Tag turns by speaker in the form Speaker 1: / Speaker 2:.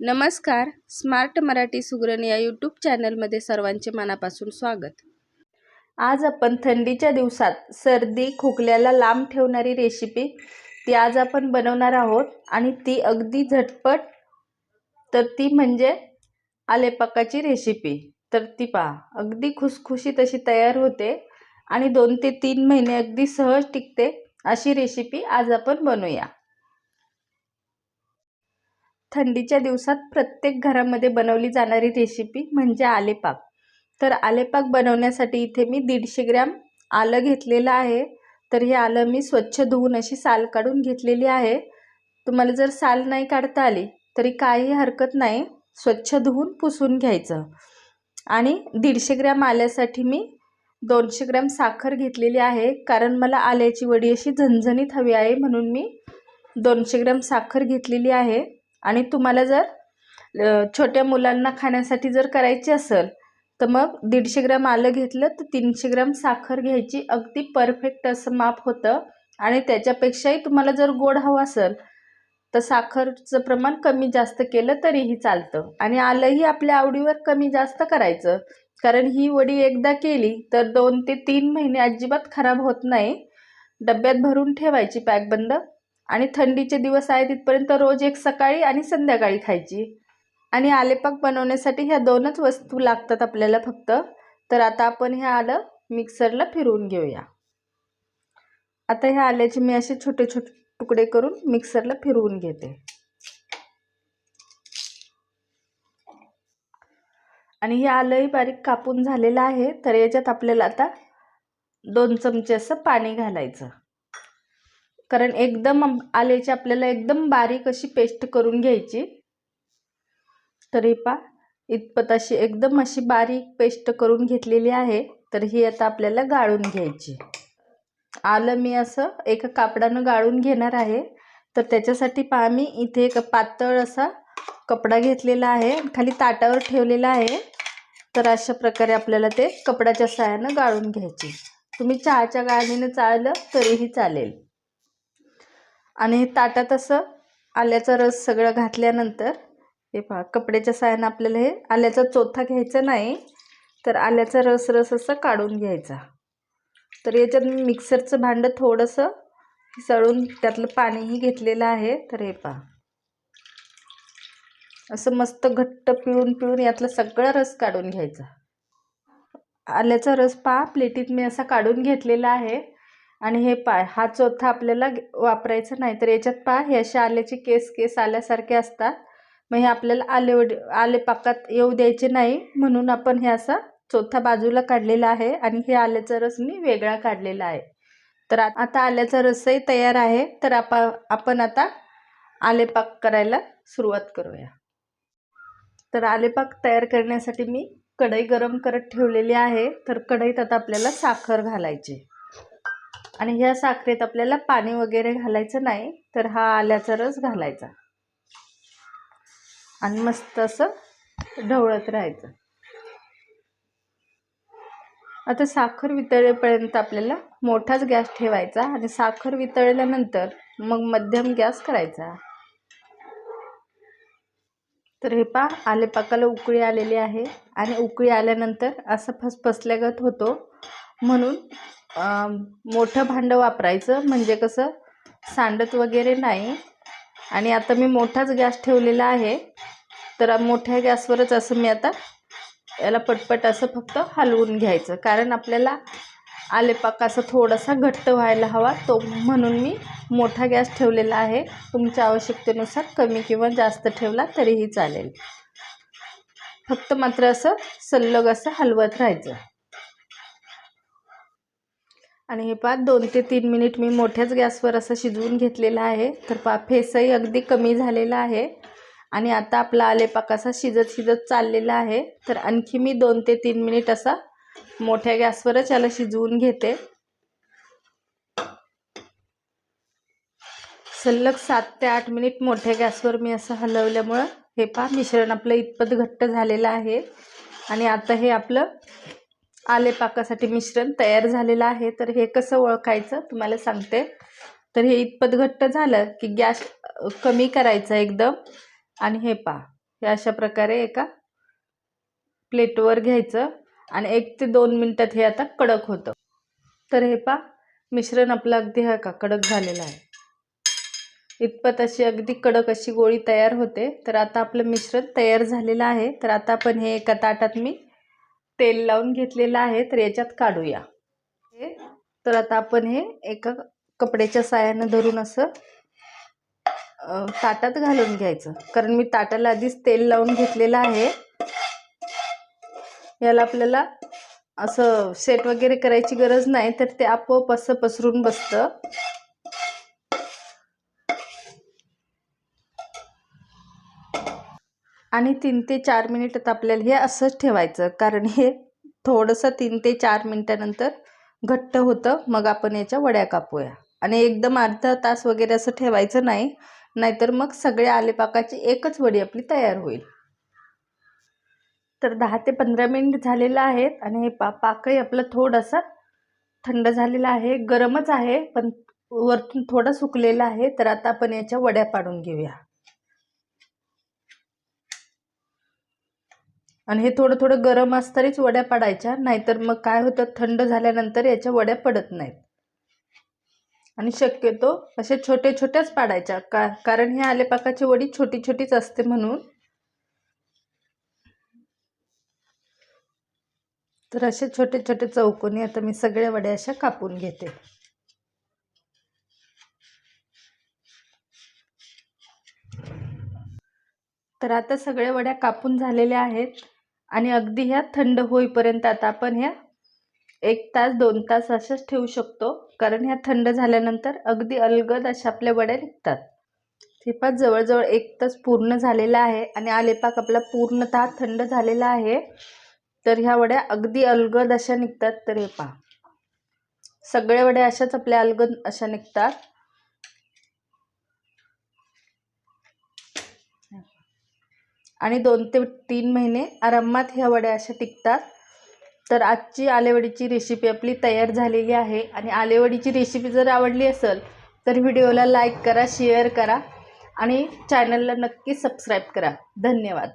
Speaker 1: नमस्कार. स्मार्ट मराठी सुगरण या यूट्यूब चॅनलमध्ये सर्वांचे मनापासून स्वागत. आज आपण थंडीच्या दिवसात सर्दी खोकल्याला लांब ठेवणारी रेसिपी ती आज आपण बनवणार आहोत आणि ती अगदी झटपट तर ती म्हणजे आलेपाकाची रेसिपी तर ती पहा अगदी खुसखुशीत अशी तयार होते आणि दोन ते तीन महिने अगदी सहज टिकते अशी रेसिपी आज आपण बनवूया. थंडीच्या दिवसात प्रत्येक घरामध्ये बनवली जाणारी रेसिपी म्हणजे आलेपाक. तर आलेपाक बनवण्यासाठी इथे मी दीडशे ग्रॅम आलं घेतलेलं आहे. तर हे आलं मी स्वच्छ धुवून अशी साल काढून घेतलेली आहे. तुम्हाला जर साल नाही काढता आली तरी काही हरकत नाही. स्वच्छ धुवून पुसून घ्यायचं. आणि दीडशे ग्रॅम आल्यासाठी मी दोनशे ग्रॅम साखर घेतलेली आहे. कारण मला आल्याची वडी अशी झणझणीत हवी आहे म्हणून मी दोनशे ग्रॅम साखर घेतलेली आहे. आणि तुम्हाला जर छोट्या मुलांना खाण्यासाठी जर करायची असेल तर मग दीडशे ग्रॅम आलं घेतलं तर तीनशे ग्रॅम साखर घ्यायची. अगदी परफेक्ट असं माप होतं. आणि त्याच्यापेक्षाही तुम्हाला जर गोड हवं असेल तर साखरचं प्रमाण कमी जास्त केलं तरीही चालतं. आणि आलंही आपल्या आवडीवर कमी जास्त करायचं. कारण ही वडी एकदा केली तर दोन ते तीन महिने अजिबात खराब होत नाही. डब्यात भरून ठेवायची पॅक बंद. आणि थंडीचे दिवस आहे तिथपर्यंत रोज एक सकाळी आणि संध्याकाळी खायची. आणि आलेपाक बनवण्यासाठी ह्या दोनच वस्तू लागतात आपल्याला फक्त. तर आता आपण हे आलं मिक्सरला फिरवून घेऊया. आता ह्या आल्याचे मी असे छोटे छोटे तुकडे करून मिक्सरला फिरवून घेते. आणि हे आलंही बारीक कापून झालेलं आहे तर याच्यात आपल्याला आता दोन चमचे असं पाणी घालायचं. कारण एकदम आल्याची आपल्याला एकदम बारीक अशी पेस्ट करून घ्यायची. तरी पा इतपत अशी एकदम अशी बारीक पेस्ट करून घेतलेली आहे तर ही आता आपल्याला गाळून घ्यायची. आलं मी असं एका कापडानं गाळून घेणार आहे. तर त्याच्यासाठी पहा मी इथे एक पातळ असा कपडा घेतलेला आहे खाली ताटावर ठेवलेला आहे. तर अशा प्रकारे आपल्याला ते कपड्याच्या साह्यानं गाळून घ्यायची. तुम्ही चहाच्या गाळणीनं चाळलं तरीही चालेल. आणि हे ताटात असं आल्याचा रस सगळं घातल्यानंतर हे पहा कपड्याच्या साह्यानं आपल्याला हे आल्याचा चोथा घ्यायचा नाही तर आल्याचा रस रस असं काढून घ्यायचा. तर याच्यात मिक्सरचं भांडं थोडंसं सळून त्यातलं पाणीही घेतलेलं आहे. तर हे पहा. असं मस्त घट्ट पिळून पिळून यातला सगळा रस काढून घ्यायचा. आल्याचा रस पहा प्लेटीत मी असा काढून घेतलेला आहे. आणि हे पाय हा चोथा आपल्याला वापरायचा नाही तर याच्यात पहा हे असे आल्याचे केस केस आल्यासारखे असतात. मग हे आपल्याला आले आले पाकात येऊ द्यायचे नाही म्हणून आपण हे असा चोथा बाजूला काढलेला आहे आणि हे आल्याचा रस मी वेगळा काढलेला आहे. तर आता आल्याचा रसही तयार आहे तर आपा आपण आता आलेपाक करायला सुरुवात करूया. तर आलेपाक तयार करण्यासाठी मी कढई गरम करत ठेवलेली आहे तर कढईत आता आपल्याला साखर घालायची. आणि ह्या साखरेत आपल्याला पाणी वगैरे घालायचं नाही तर हा आल्याचा रस घालायचा. आणि मस्त असं ढवळत राहायचं. आता साखर वितळेपर्यंत आपल्याला मोठाच गॅस ठेवायचा आणि साखर वितळल्यानंतर मग मध्यम गॅस करायचा. तर हे पा आलेपाकाला उकळी आलेली आहे आणि उकळी आल्यानंतर असं फसफसल्यागत होतो. म्हणून मोठं भांडं वापरायचं. म्हणजे कसं सांडत वगैरे नाही. आणि आता मी मोठाच गॅस ठेवलेला आहे. तर मोठ्या गॅसवरच असं मी आता याला पटपट असं फक्त हलवून घ्यायचं. कारण आपल्याला आलेपाक असं थोडासा घट्ट व्हायला हवा. तो म्हणून मी मोठा गॅस ठेवलेला आहे. तुमच्या आवश्यकतेनुसार कमी किंवा जास्त ठेवला तरीही चालेल. फक्त मात्र असं सल्लग असं हलवत राहायचं. आणि हे पहा दोन ते तीन मिनिट मी मोठ्याच गॅसवर असं शिजवून घेतलेलं आहे. तर पा फेसही अगदी कमी झालेला आहे. आणि आता आपला आलेपाक असा शिजत शिजत चाललेला आहे. तर आणखी मी दोन ते तीन मिनिट असा मोठ्या गॅसवरच याला शिजवून घेते. सलग सात ते आठ मिनिट मोठ्या गॅसवर मी असं हलवल्यामुळं हे पा मिश्रण आपलं इतपत घट्ट झालेलं आहे. आणि आता हे आपलं आले पाकासाठी मिश्रण तयार झालेलं आहे. तर हे कसं ओळखायचं तुम्हाला सांगते. तर हे इतपत घट्ट झालं की गॅस कमी करायचा एकदम. आणि हे पा हे अशा प्रकारे एका प्लेटवर घ्यायचं. आणि एक ते दोन मिनटात हे आता कडक होतं. तर हे पा मिश्रण आपलं अगदी हा का कडक झालेलं आहे. इतपत अशी अगदी कडक अशी गोळी तयार होते. तर आता आपलं मिश्रण तयार झालेलं आहे. तर आता आपण हे एका ताटात मी तेल लावून घेतलेलं आहे तर याच्यात काढूया. हे तर आता आपण हे एका कपड्याच्या साह्यानं धरून असं ताटात घालून घ्यायचं. कारण मी ताटाला आधीच तेल लावून घेतलेलं आहे. याला आपल्याला असं सेट वगैरे करायची गरज नाही तर ते आपोआप असं पसरून बसतं. आणि तीन ते चार मिनिटात आपल्याला हे असंच ठेवायचं. कारण हे थोडंसं तीन ते चार मिनटानंतर घट्ट होतं. मग आपण याच्या वड्या कापूया. आणि एकदम अर्धा तास वगैरे असं ठेवायचं नाही. नाहीतर मग सगळ्या आलेपाकाची एकच वडी आपली तयार होईल. तर दहा ते पंधरा मिनिट झालेलं आहेत. आणि हे पा पाकही आपलं थोडंसं थंड झालेलं आहे. गरमच आहे पण वरतून थोडं सुकलेलं आहे. तर आता आपण याच्या वड्या पाडून घेऊया. आणि हे थोडं थोडं गरम असतानाच वड्या पाडायच्या नाहीतर मग काय होतं थंड झाल्यानंतर याच्या वड्या पडत नाहीत. आणि शक्यतो असे छोटे छोट्याच पाडायच्या का कारण हे आलेपाकाची वडी छोटी छोटीच असते म्हणून. तर असे छोटे छोटे चौकोनी आता मी सगळ्या वड्या अशा कापून घेते. तर आता सगळ्या वड्या कापून झालेल्या आहेत. आणि अगदी ह्या थंड होईपर्यंत आता आपण ह्या एक तास दोन तास अशाच ठेवू शकतो. कारण ह्या थंड झाल्यानंतर अगदी अलगद अशा आपल्या वड्या निघतात. थेपात जवळजवळ एक तास पूर्ण झालेला आहे आणि आलेपाक आपला पूर्णतः थंड झालेला आहे. तर ह्या वड्या अगदी अलगद अशा निघतात. तर हे पहा. सगळ्या वड्या अशाच आपल्या अलगद अशा निघतात. आणि दोन ते तीन महिने आरामात ह्या वड्या अशा टिकतात. तर आजची आलेवडीची रेसिपी आपली तयार झालेली आहे. आणि आलेवडीची रेसिपी जर आवडली असेल तर व्हिडिओला लाईक करा शेअर करा आणि चॅनलला नक्की सबस्क्राईब करा. धन्यवाद.